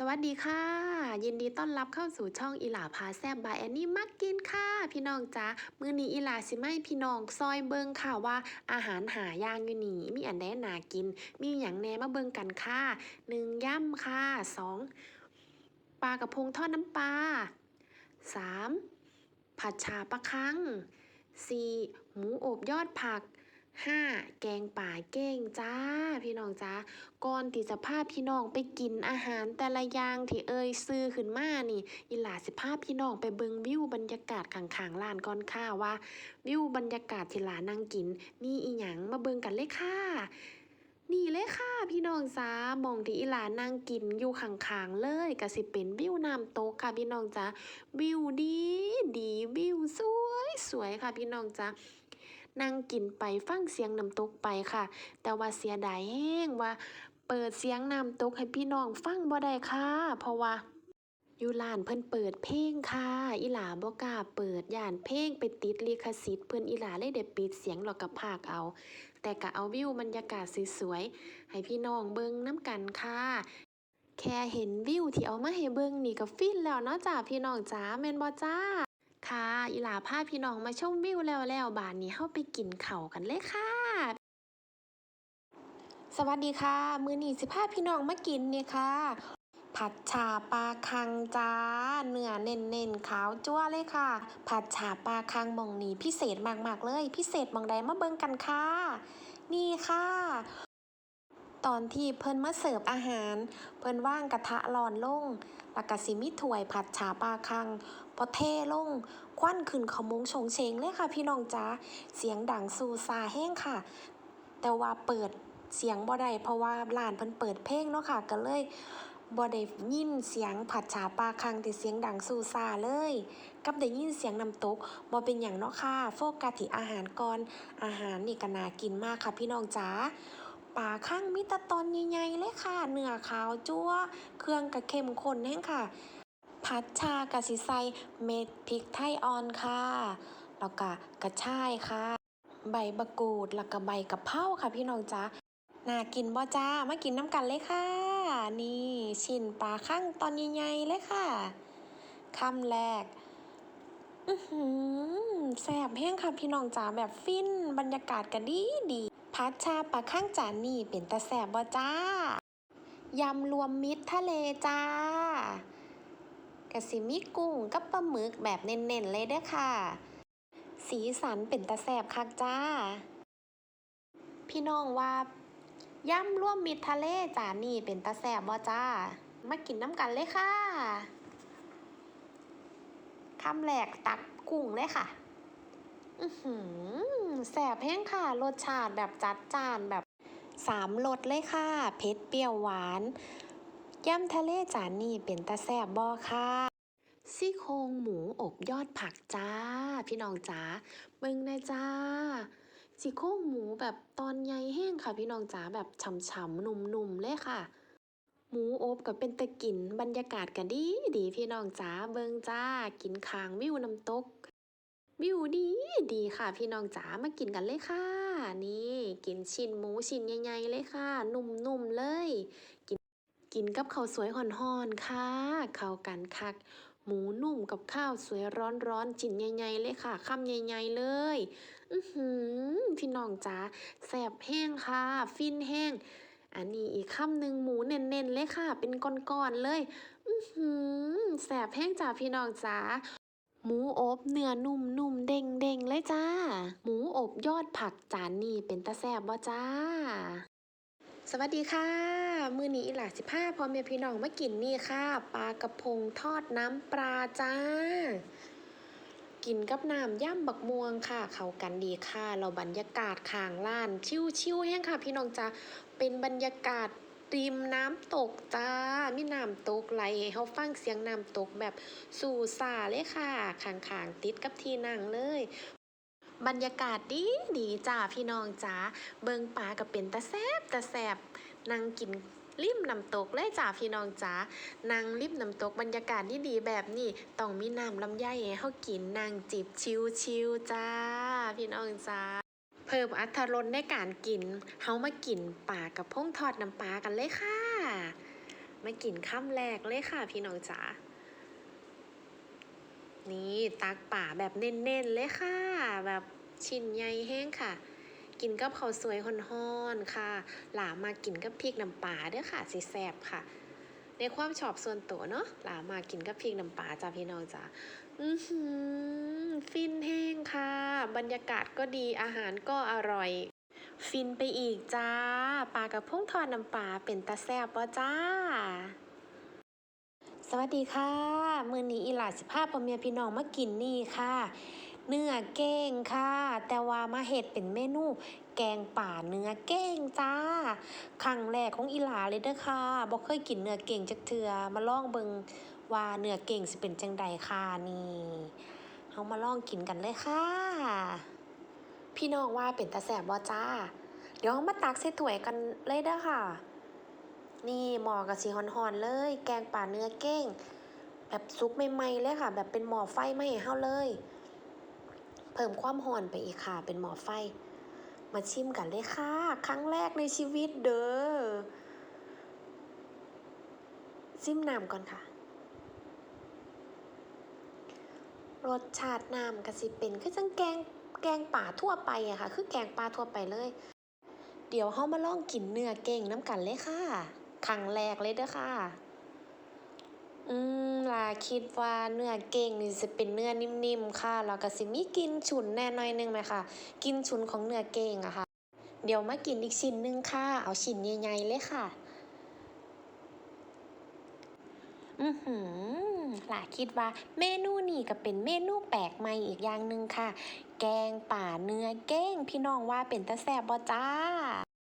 สวัสดีค่ะ ยินดีต้อนรับเข้าสู่ช่องอีหลาพาแซบบายแอนนี่มักกินค่ะ พี่น้องจ้ามื้อนี้อีหลาสิไม่พี่น้องซอยเบิงค่ะว่า อาหารหายางอยู่นี่มีอันใดน่ากิน มีหยังแหน่มาเบิงกันค่ะหนึ่งย่ำค่ะสองปลากระพงทอดน้ำปลาสามผัดฉาปลาคังสี่หมูอบยอดผัก ห้าแกงป่าเก้งจ้า พี่น้องจ้าก่อนที่จะพาพี่น้องไปกินอาหารแต่ละอย่างที่เอ่ยซื้อขึ้นมานี่อีหลาสิพาพี่น้องไปเบิงวิวบรรยากาศข้างๆร้านก่อนค่ะว่า วิวบรรยากาศที่หลานั่งกิน มีอีหยังมาเบิงกันเลยค่ะนี่เลยค่ะพี่น้องจ้ามองที่อีหลานั่งกินอยู่ข้างๆเลยก็สิเป็นวิวน้ำตกค่ะพี่น้องจ้าวิวดีดีวิวสวยสวยค่ะพี่น้องจ้า นั่งกินไปฟังเสียงน้ำตกไปค่ะ แต่ว่าเสียดายแห้งว่า เปิดเสียงน้ำตกให้พี่น้องฟังบ่ได้ค่ะ เพราะว่าอยู่ร้านเพิ่นเปิดเพลงค่ะ อีหลาบ่กล้าเปิดย่านเพลงไปติดลิขสิทธิ์เพิ่นอีหลาเลยได้ปิดเสียงแล้วก็พากเอา แต่ก็เอาวิวบรรยากาศสวยๆให้พี่น้องเบิ่งน้ำกันค่ะแค่เห็นวิวที่เอามาให้เบิ่งนี่ก็ฟินแล้วเนาะจ้าพี่น้องจ้าแม่นบ่จ้า ค่ะ อีหลาพาพี่น้องมาชมวิวแล้วแล้วบานนี้เฮาไปกินเข้ากันเลยค่ะ สวัสดีค่ะ มื้อนี้สิพาพี่น้องมากินเนี่ยค่ะ ผัดฉาปลาคังจ้า เนื้อเน้นๆขาวจั่วเลยค่ะ ผัดฉาปลาคังมองนี้พิเศษมากๆเลย พิเศษมองใดมาเบิ่งกันค่ะ นี่ค่ะตอนที่เพิ่นมาเสิร์ฟอาหาร เพิ่นว่างกระทะร้อนลง แล้วก็สิมีถ้วยผัดฉาปลาคังพอเทลงควันขึ้นขโมงชงเชงเลยค่ะ พี่น้องจ้าเสียงดังสู่ซาแห้งค่ะ แต่ว่าเปิดเสียงบ่ได้เพราะว่าร้านเพิ่นเปิดเพลงเนาะค่ะ ก็เลยบ่ได้ยินเสียงผัดฉาปลาคังที่เสียงดังสู่ซาเลย กับได้ยินเสียงน้ำตกบ่เป็นหยังเนาะค่ะ โฟกัสที่อาหารก่อนอาหารนี่ก็น่ากินมากค่ะพี่น้องจ๋า ปลาคังมีแตะตอนใหญ่ๆเลยค่ะ เนื้อขาวจั๊วเครื่องก็เข้มข้นแห้งค่ะ ผัดชากะสิใส่เม็ดพริกไทยอ่อนค่ะแล้วก็กระชายค่ะ ใบมะกรูดแล้วก็ใบกะเพราค่ะพี่น้องจ้าน่ากินบ่จ้ามากินน้ำกันเลยค่ะ นี่ชิ้นปลาข้างตอนใหญ่ๆเลยค่ะคำแรกอือหือแซ่บแห้งค่ะพี่น้องจ๋าแบบฟินบรรยากาศก็ดีดี พัดชาปลาข้างจานนี่เป็นตาแซ่บบ่จ้ายำรวมมิตรทะเลจ้ากะสิมีกุ้งกับปลาหมึกแบบเน้นๆเลยเด้อค่ะ สีสันเป็นตาแสบคักจ้า พี่น้องว่าย่ำร่วมมิตรทะเลจานนี่เป็นตาแสบบ่จ้า มากินน้ำกันเลยค่ะคำแรกตักกุ้งเลยค่ะ แสบแห้งค่ะ รสชาติแบบจัดจานแบบสามรสเลยค่ะ เผ็ดเปรี้ยวหวานย่ำทะเลจานนี่เป็นตาแสบบ่ค่ะซี่โครงหมูอบยอดผักจ้า พี่น้องจ้าเบิ่งนะจ้าซี่โครงหมูแบบตอนใหญ่แห้งค่ะ พี่น้องจ้าแบบฉ่ำๆนุ่มๆเลยค่ะ หมูอบก็เป็นตะกินบรรยากาศก็ดีดีพี่น้องจ้าเบิ่งจ้า กินคางวิวน้ำตก วิวดีดีค่ะพี่น้องจ๋ามากินกันเลยค่ะ นี่กินชิ้นหมูชิ้นใหญ่ๆเลยค่ะ นุ่มๆเลย กินกินกับข้าวสวยห่อนๆค่ะเข้ากันคัก หมูนุ่มกับข้าวสวยร้อนๆจิ้นใหญ่ๆเลยค่ะคำใหญ่ๆเลยอือหือพี่น้องจ๋าแซ่บแห้งค่ะ ฟินแห้ง อันนี้อีกคำหนึ่งหมูเน้นๆเลยค่ะ เป็นก้อนๆเลย อือหือแซ่บแห้งจ้าพี่น้องจ๋า หมูอบเนื้อนุ่มนุ่มเด้งเด้งๆเลยจ้า หมูอบยอดผักจานนี้เป็นตาแซบบ่จ้า สวัสดีค่ะ มือนี้อีหลาสิพาพอแม่พี่น้องมากินนี่ค่ะปลากระพงทอดน้ำปลาจ้า กินกับน้ำย่ำบักม่วงค่ะ เข้ากันดีค่ะ เราบรรยากาศข้างล้าน ชิวๆแห้งค่ะ พี่น้องจ้าเป็นบรรยากาศ ริมน้ำตกจ้ามีน้ำตกไหลให้เฮาฟังเสียงน้ำตกแบบสู่สาเลยค่ะข้างๆติดกับที่นั่งเลย บรรยากาศดีดีจ้าพี่น้องจ้าเบิงปลาก็เป็นตาแซบตาแซบนั่งกินริมน้ำตกเลยจ้าพี่น้องจ้านั่งริมน้ำตกบรรยากาศดีๆแบบนี้ต้องมีน้ำลำไยให้เฮากินนั่งจิบชิวๆจ้า พี่น้องจ้า เพิ่มอรรถรสในการกิน เฮามากินปลากระพงทอดน้ำปลากันเลยค่ะ มากินข้ามแรกเลยค่ะพี่น้องจ๋า นี่ตักป่าแบบเน้นๆเลยค่ะ แบบชิ้นใหญ่แห้งค่ะ กินกับข้าวสวยฮ้อนๆค่ะ หลามากินกับพริกน้ำปลาเด้อค่ะสิแซบค่ะ ในความชอบส่วนตัวเนาะ หลามากินกับพริกน้ำปลาจ้าพี่น้องจ้าอือหือ ฟินแห้งค่ะ บรรยากาศก็ดีอาหารก็อร่อย ฟินไปอีกจ้าปลากระพงทอดน้ำปลาเป็นตาแซ่บป่จ้า สวัสดีค่ะ มือนี้อีหลาสิภาพพ่อเมียพี่น้องมากินนี่ค่ะ เนื้อเก้งค่ะ แต่ว่ามาเห็ดเป็นเมนูแกงป่าเนื้อเก้งจ้าครั้งแรกของอีหลาเลยเด้อค่ะบ่เคยกินเนื้อเก่งจักเทือมาลองเบิงว่าเนื้อเก่งสิเป็นจังใดค่ะนี่ เฮามาลองกินกันเลยค่ะ พี่น้องว่าเป็นตาแสบบ่จ้า เดี๋ยวเรามาตักใส่ถ้วยกันเลยเด้อค่ะ นี่หมอกับสีหอนๆเลย แกงป่าเนื้อเก้ง แบบซุกใหม่ๆเลยค่ะ แบบเป็นหมอไฟไม่ให้เฮาเลย เพิ่มความหอนไปอีกค่ะ เป็นหมอไฟ มาชิมกันเลยค่ะ ครั้งแรกในชีวิตเด้อซิมน้ำก่อนค่ะ รสชาติน้ำกะสิเป็นคือจังแกงแกงป่าทั่วไปอะค่ะ คือแกงปลาทั่วไปเลย เดี๋ยวเฮามาลองกินเนื้อเก่งน้ำกันเลยค่ะครั้งแรกเลยเด้อค่ะ อืมล่ะคิดว่าเนื้อเก่งนี่จะเป็นเนื้อนิ่มๆค่ะแล้วก็สิมีกลินฉุนแน่หน่อยนึงไหมค่ะกลินฉุนของเนื้อเก่งอะค่ะ เดี๋ยวมากินอีกชิ้นหนึงค่ะ เอาชิ้นใหญ่ๆเลยค่ะ อือหือล่ะคิดว่าเมนูนี้ก็เป็นเมนูแปลกใหม่อีกอย่างหนึ่งค่ะ แกงป่าเนื้อแก้งพี่น้องว่าเป็นตาแซ่บบ่จ้า